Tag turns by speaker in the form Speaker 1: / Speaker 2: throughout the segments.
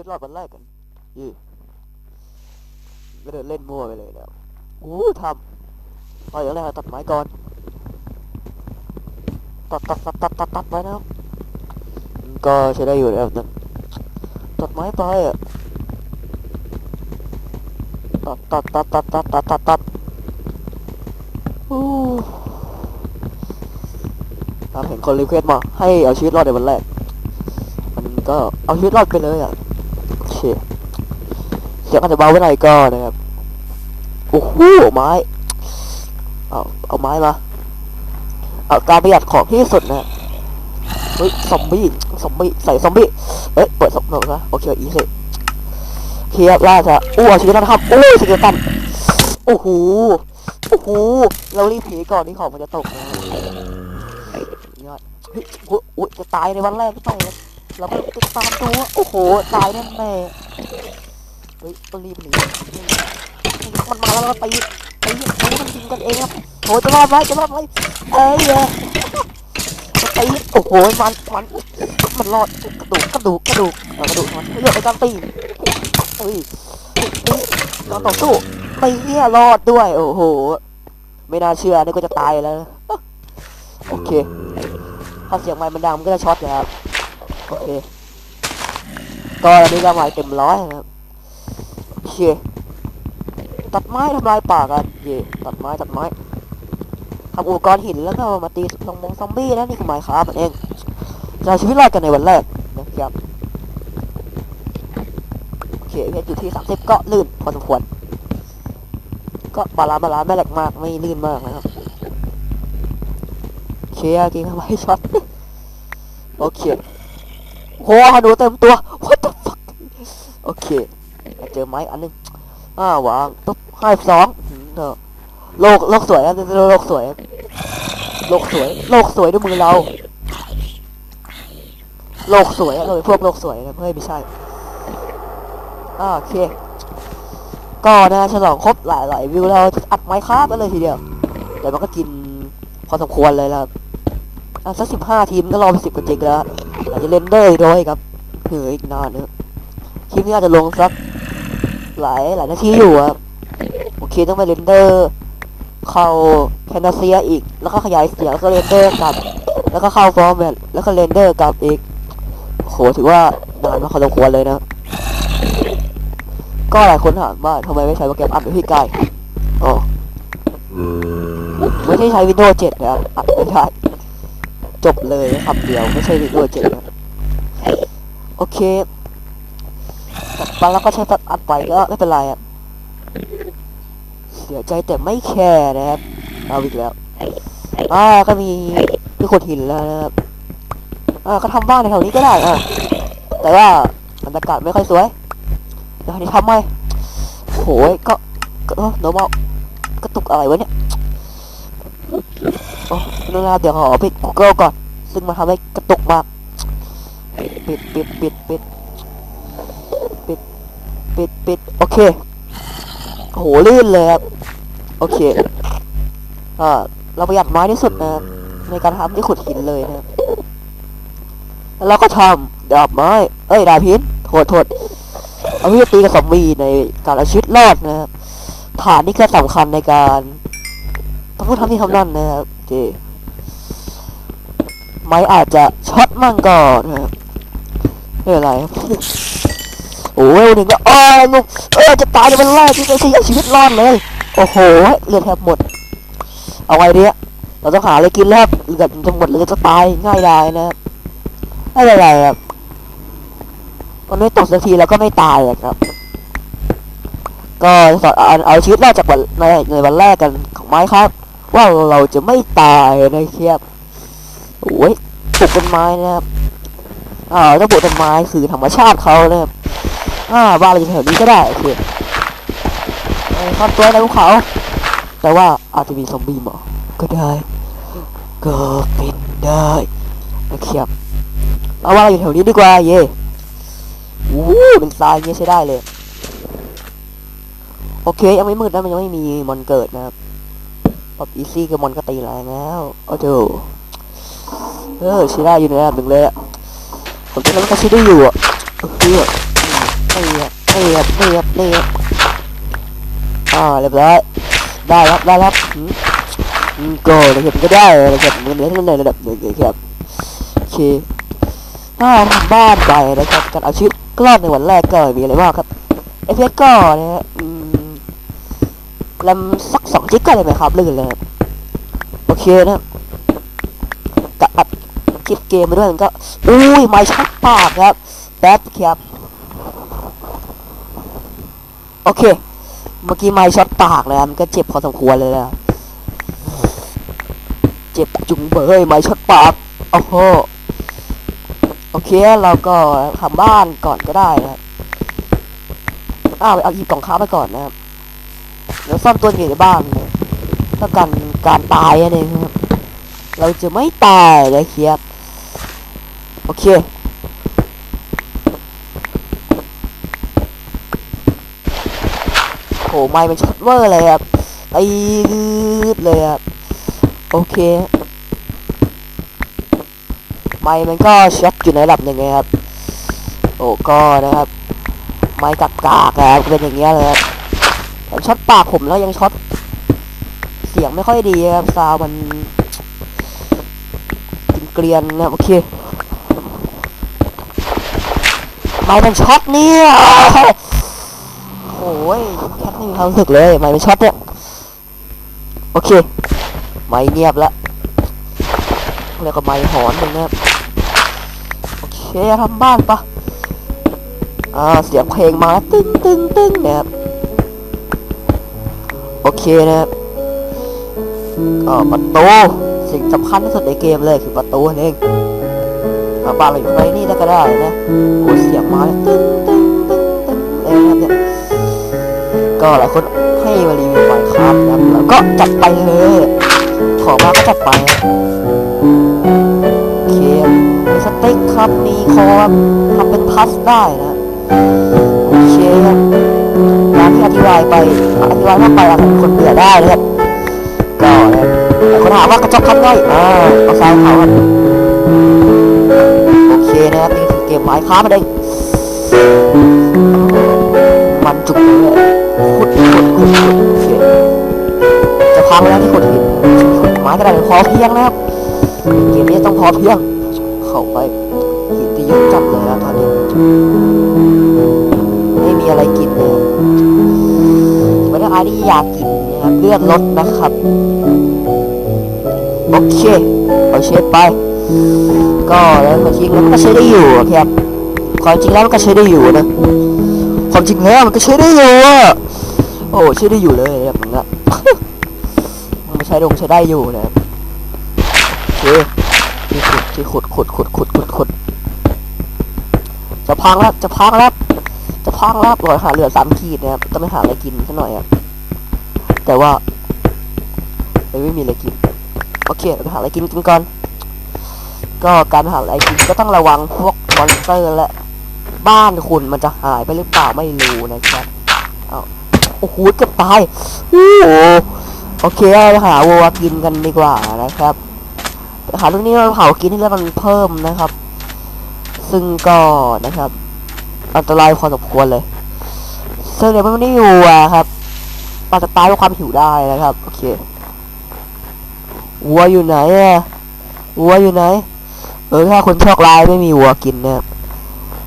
Speaker 1: วิตรอดวันแรกกันยี่ก็เดินเล่นมั่วไปเลยแล้วอู้ทำเอาอย่างแรกตัดไม้ก่อน ตัดตัดตัดตัดตัดตัดไว้นะครับก็ใช้ได้อยู่แล้วนะตัดไม้ไปอะ ตัดตัดตัดตัดตัดตัดตัดตัดอู้ครับเห็นคนรีเควสมา ให้เอาชีวิตรอดในวันแรก มันก็เอาชีวิตรอดไปเลยอะ เสียงอาจะเบาไปหน่อยก็นะครับ โอ้โหไม้ เอาเอาไม้มา เอาการประหยัดของที่สุดนะเฮ้ยซอมบี้ซอมบี้ใส่ซอมบี้เอ้ยเปิดซอมบี้นะโอเคอีสิเคียร์ล่าจะอู้เอาชีวิตนะครับอู้สกิลตันโอ้โหโอ้โหเรารีบหนีก่อนที่ของมันจะตกนะยอดเฮ้ยโอ้โหอุ๊ยจะตายในวันแรกไม่ต้องเลยเราไปติดตามตัวโอ้โหตายแน่แน่ เฮ้ยต้องรีบหนีมันมาแล้วเราตีตีตีมันยิงกันเองครับโหจะรอดไหมจะรอดไหมเอ้ยเอ้ยมันตีโอ้โหมันมันมันรอดกระดูกกระดูกกระดูกกระดูกมันเลือกในการตีเฮ้ยตีเราต่อสู้ตีเนี่ยรอดด้วยโอ้โหไม่น่าเชื่อนี่ก็จะตายแล้วโอเคถ้าเสียงไม้มันดังมันก็จะช็อตนะครับโอเคก็อันนี้ก็ไม้เต็มร้อยครับ เคตัดไม้ทำลายป่ากันเย่ตัดไม้ตัดไม้ทำอุปกรณ์หินแล้วก็มาตีซอมงซอมบี้แล้วนี่คือไม้ครับมันเองจะชีวิตรอดกันในวันแรกนะครับโอเคเพชรอยู่ที่สามสิบก็ลื่นพอสมควรก็บาลานบาลานไม่แหลกมากไม่ลื่นมากนะครับโอเคอะกินเข้าไปช็อตโอเคโหฮานูเต็มตัว what the fuck โอเค เจอไม้อันหนึงอ่าวางปุ๊บห้าสองเถอะโลกโลกสวยนะโลกสวย โลกสวย โลกสวยด้วยมือเรา โลกสวยเราพวกโลกสวยนะเฮ้ยไม่ใช่อ่าโอเค ก็นะฉลองครบหลายหลายวิวเราอัดไม้คราบไปเลยทีเดียว แต่มันก็กินพอสมควรเลยนะครับอะสักสิบห้าทีมก็รอไปสิบกว่าจิกแล้วอาจจะเรนเดอร์ด้วยครับเหนื่อยอีกนานเนอะคลิปนี้อาจจะลงสัก หลายหลายนาทีอยู่ครับโอเคต้องไปเรนเดอร์เข้าแคนาเซียอีก แล้วก็ขยายเสียงแล้วก็เรนเดอร์กลับ แล้วก็เข้าฟอร์แมตแล้วก็เรนเดอร์กลับอีกโหถือว่านานมากพอสมควรเลยนะ ก็หลายคนถามว่าทำไมไม่ใช้โปรแกรมอัดวิธีการอ๋อไม่ได้ใช้ Windows 7นะครับอัดไม่ได้จบเลยคำเดียวไม่ใช่ Windows 7นะโอเคัดไปแล้วก็ใช้ตัดอัดไปก็ไม่เป็นไรอะเสียใจแต่ไม่แคร์นะครับเอาอีกแล้วอ่าก็มีมีคนหินแล้วนะครับอ่าก็ทำบ้านในแถวนี้ก็ได้อะแต่ว่าบรรยากาศไม่ค่อยสวยเดี๋ยวนี้ทำไหมโหยก็ก็โนมอากระตุกอะไรวะเนี่ยโอ้เรื่องราเดี๋ยวขอปิด Google ก่อน ซึ่งมันทำให้กระตุกมาก ปิดปิดปิดปิดปิด ปิดปิดโอเคโหลื่นเลยครับโอเคอ่าเราประหยัดไม้ที่สุดนะในการทำที่ขุดหินเลยนะแล้วเราก็ทำดาบไม้ เอ้ยดาบหินโทษโทษเอาไว้ตีกับซอมบี้ในการเอาชีวิตรอดนะครับฐานนี่ก็สำคัญในการต้องพูดทำที่ทำนั่นนะครับโอเคไม้อาจจะช็อตมั่งก่อนนะครับไม่เป็นไรครับ อ้ยหนึ่งก็อ้าวลูกเออจะตายในวันแรกที่จะเสียชีวิตรอดเลย โอ้โหเลือดแทบหมด เอาไงดีอะเราต้องหาอะไรกินแล้วครับเลือดจะหมดเลยจะตายง่ายได้นะครับไม่เป็นไรครับมันไม่ตกสักทีแล้วก็ไม่ตายอะครับ ก็สอนเอาเอาชีวิตรอดจากวันในในวันแรกกันของไม้ครับ ว่าเราจะไม่ตายนะครับโอ้ยปลูกต้นไม้นะครับอ่าต้องปลูกต้นไม้คือธรรมชาติเขานะครับ อ่าบ้านเราอยู่แถวนี้ก็ได้โอเคเอ้ยซ่อนตัวในภูเขา แต่ว่าอาจจะมีซอมบี้มาก็ได้ก็เป็นได้นะครับเอาว่าเราอยู่แถวนี้ดีกว่าเย่โอ้โหเป็นทรายเงี้ยใช้ได้เลย โอเคยังไม่มืดนะมันยังไม่มีมอนเกิดนะครับปรับอีซี่กับมอนก็ตีแรงแล้วโอ้โหเออใช้ได้อยู่นะหนึ่งเลยอะผมคิดว่นก็ใช้ได้อยู่อะเออค รับนี่ครับนี่ครับอ่าเรียบร้อยได้ครับได้ครับอืมอืมก็นะครับก็ได้นะครับเหมือนเหมือนในระดับหนึ่งครับโอเคถ้าทำบ้านไปนะครับการเอาชีวิตรอดในวันแรกก็มีอะไรมากครับเอฟเอสก็นะฮะอืมลำสักสองจิกก็เลยไหมครับลื่นเลยครับโอเคนะครับกะอัดคลิปเกมไปด้วยมันก็อุ้ยไม่ชักปากครับแป๊บครับ โอเค เมื่อกี้ไม้ช็อตปากเลยมันก็เจ็บพอสมควรเลยนะเจ็บจุงเบยไม้ช็อตปากโอ้โหโอเคเราก็ทำบ้านก่อนก็ได้นะอ้าวเอาหยิบกล่องค้าไปก่อนนะครับเดี๋ยวซ่อมตัวอยู่ในบ้านเลยถ้ากันการตายนั่นเองครับ เราจะไม่ตายเลยครับโอเค โหไม่มันช็อตเวอร์เลยครับตีดเลยครับโอเค ไม่มันก็ช็อตอยู่ในระดับหนึ่งนะครับ โอ้ก็นะครับ ไม้กักกากๆครับเป็นอย่างเงี้ยเลยครับแต่ช็อตปากผมแล้วยังช็อตเสียงไม่ค่อยดีครับซาวมันเกลียนนะโอเคไม้มันช็อตเนี่ย โอ้ยแคทไม่มีความรู้สึกเลยไม่เป็นช็อตเนี่ย โอเค ไม่เงียบละแล้วก็ไม่หอนหนึ่งนะครับโอเคทำบ้านปะอ่าเสียงเพลงมาตึ้งตึ้งตึ้งนะครับโอเคนะครับอ่าประตูสิ่งสำคัญที่สุดในเกมเลยคือประตูนั่นเองบ้านเราอยู่ในนี่แล้วก็ได้นะโอ้เสียงมาเลยตึ้งตึ้งตึ้งตึ้งเลยนะครับเนี่ย ก็หลายคนให้มารีวิวไมค์ครับนะครับแล้วก็จัดไปเลยขอมาก็จัดไปโอเคมีสเต็กครับมีคอรับทำเป็นพัสได้นะโอเคครับงานที่อธิบายไปอธิบายมากไปอาจจะคนเบื่อได้นะครับก็นะครับหลายคนถามว่ากระจกทำไงอ่าเอาทรายเผาครับโอเคนะครับนี่คือเกมไมค์ครับนั่นเองมันจุกเลย จะพังแล้วที่ขุดหินขุดไม้ก็ได้พอเพียงนะครับเกมนี้ต้องพอเพียง เข้าไปหินที่เยอะจัดเลยนะตอนนี้ ไม่มีอะไรกินเลยไม่ได้อะไรที่อยากกินนะครับเลือดลดนะครับโอเคเอาเชฟไป ก็แล้วก็จริงแล้วมันก็ใช้ได้อยู่อะครับความจริงแล้วมันก็ใช้ได้อยู่นะความจริงแล้วมันก็ใช้ได้อยู่อะโอ้ใช้ได้อยู่เลยแบบนั้นอะ มันไม่ใช่ดงใช้ได้อยู่นะครับโอเคที่ขุดที่ขุดขุดขุดขุดขุดขุดจะพังแล้วจะพังแล้วจะพังแล้วรอยหาเหลือสามขีดนะครับต้องไปหาอะไรกินซะหน่อยอะแต่ว่าไม่มีอะไรกินโอเคเราไปหาอะไรกินกันก่อน ก็การหาอะไรกินก็ต้องระวังพวกมอนสเตอร์และ บ้านคุณมันจะหายไปหรือเปล่าไม่รู้นะครับเอาโอ้โหเกือบตายโอ้ โอเคเราไปหาวัวกินกันดีกว่านะครับหาตรงนี้เราเผากินให้เลือดมันเพิ่มนะครับ ซึ่งก็นะครับ อันตรายพอสมควรเลยซึ่งเดี๋ยวมันไม่ได้อยู่อะครับอาจจะตายด้วยความหิวได้นะครับ โอเควัวอยู่ไหนอะวัวอยู่ไหน เออถ้าคนโชคร้ายไม่มีวัวกินนะครับ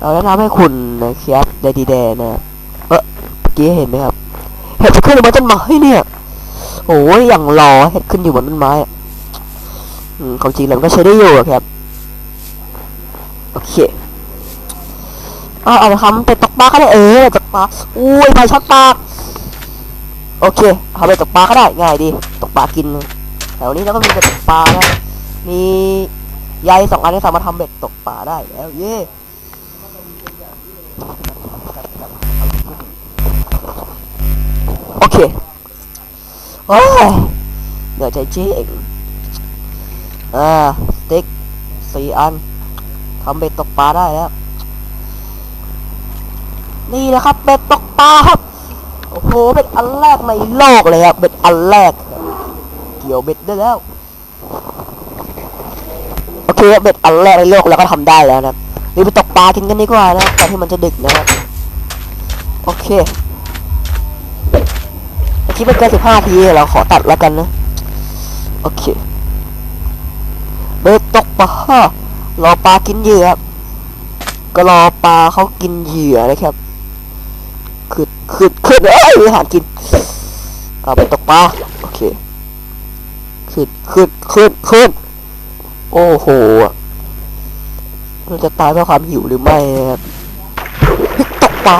Speaker 1: เราแนะนำให้คุณนะครับเดดีแดนะเออเมื่อกี้เห็นไหมครับ เห็ดจะขึ้นอยู่บนต้นไม้เนี่ย โอ้ยอย่างหล่อเห็ดขึ้นอยู่บนต้นไม้อะอืมความจริงแล้วก็ใช้ได้อยู่อะครับโอเคอ่าเอาไปทำเป็ดตกปลาก็ได้เออตกปลาอุ้ยไปช็อตปลาโอเคเอาไปตกปลาก็ได้ง่ายดีตกปลากินแถวนี้แล้วก็มีเบ็ดตกปลานะมีใยสองอันที่สามารถทำเบ็ดตกปลาได้แล้วเย่โอเค อ้เหนื่อยใจจริงอ่าสติ๊กสี่อันทำเบ็ดตกปลาได้แล้ว นี่นะครับเบ็ดตกปลาครับ โอ้โหเบ็ดอันแรกในโลกเลยครับเบ็ดอันแรก เกี่ยวเบ็ดได้แล้ว โอเคเบ็ดอันแรกในโลกเราก็ทำได้แล้วนะครับนี่ไปตกปลากินกันดีกว่านะก่อนที่มันจะดึกนะครับ โอเค ลิปมันเกินสิบห้าทีเราขอตัดแล้วกันนะ โอเคเบ็ดตกปลารอปลากินเหยื่อครับก็รอปลาเขากินเหยื่อนะครับขึ้นขึ้นขึ้นเอ้ยมีอาหารกินเอาไปตกปลาโอเคขึ้นขึ้นขึ้นขึ้นโอ้โหเราจะตายเพราะความหิวหรือไม่ครับตกปลา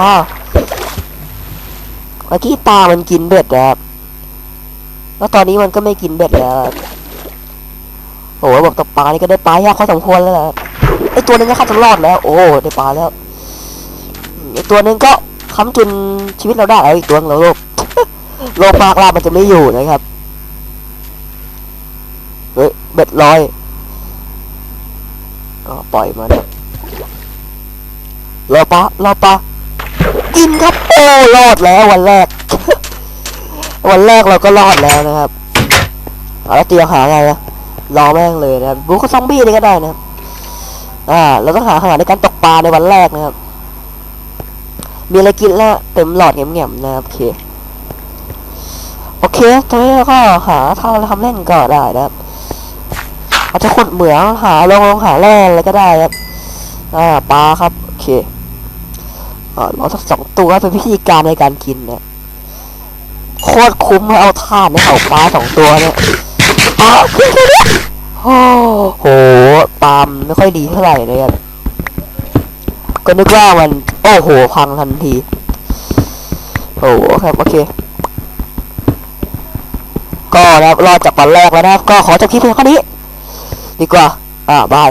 Speaker 1: มื่อกี้ปลามันกินเบ็ดนะครับ แล้วตอนนี้มันก็ไม่กินเบ็ดแล้วครับโอ้โหบอกตกปลานี่ก็ได้ปลายากพอสมควรแล้วนะครับไอตัวนึงก็ข้าจะรอดแล้ว โอ้ได้ปลาแล้วไอตัวนึงก็ค้ำจุนชีวิตเราได้แล้วอีกตัวนึงเราโลภโลภากลามันจะไม่อยู่นะครับเฮ้ยเบ็ดลอยก็ปล่อยมาเนี่ยรอปลารอปลา กินครับโอ้รอดแล้ววันแรก วันแรกเราก็รอดแล้วนะครับเอาแล้วเตียมหาไงนะรอแม่งเลยนะครับบุกซอมบี้นี่ก็ได้นะครับอ่าเราต้องหาอาหารในการตกปลาในวันแรกนะครับ มีอะไรกินล้วเต็มหลอดเงียบๆนะครับโอเคโอเคตอนนี้เราก็หาทางทำเล่นก็ได้นะครับอาจจะขุดเหมืองหาลงลงหาแร่อะไรก็ได้ครับอ่าปลาครับโอเค ราสักสองตัวเป็นวิธีการในการกินเนะโคตรคุ้มเลยเอาท่านในเขาปลาสองตัวเนี่ยอ้าวขึ้นไปเลยโอ้โหปาล์มไม่ค่อยดีเท่าไหร่เลยครับก็นึกว่ามัน โอ้โห พังทันทีโอ้โหครับ โอเค ก็นะครับรอจากวันแรกแล้วนะครับ ก็ขอจบคลิปเพียงเท่นี้ ดีกว่า อ่าบาย